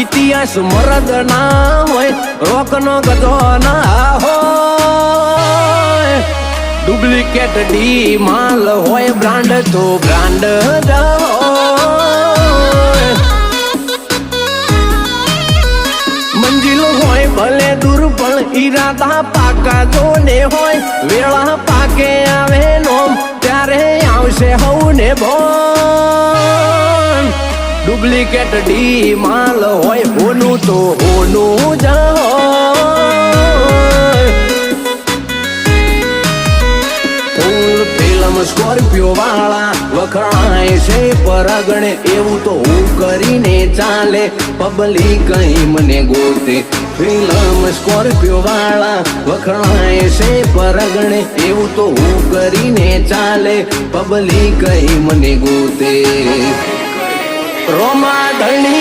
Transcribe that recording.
ઇતિહાસ મરદ ના હોય રોક નો ગધો ના હોય. ડુપ્લિકેટ ડી માલ હોય, બ્રાન્ડ તો બ્રાન્ડ જ મંજિલ હોય, ભલે દૂર, પણ ઈરાદા પાકા જોને હોય. વેળા પાકે આવે નોમ, ત્યારે આવશે ભોન ડુપ્લિકેટ ડી માલ હોય, હોનું તો હોનું જ ફિલ્મ સ્કોર્પિયો વાળા વખણાય છે પરગણે, એવું તો હું કરીને ચાલે. પબ્લિક કઈ મને ગોતે. ફિલ્મ સ્કોર્પિયો વાળા વખણાય છે પરગણે, એવું તો હું કરીને ચાલે. પબ્લિક કઈ મને ગોતે. રોમા ધણી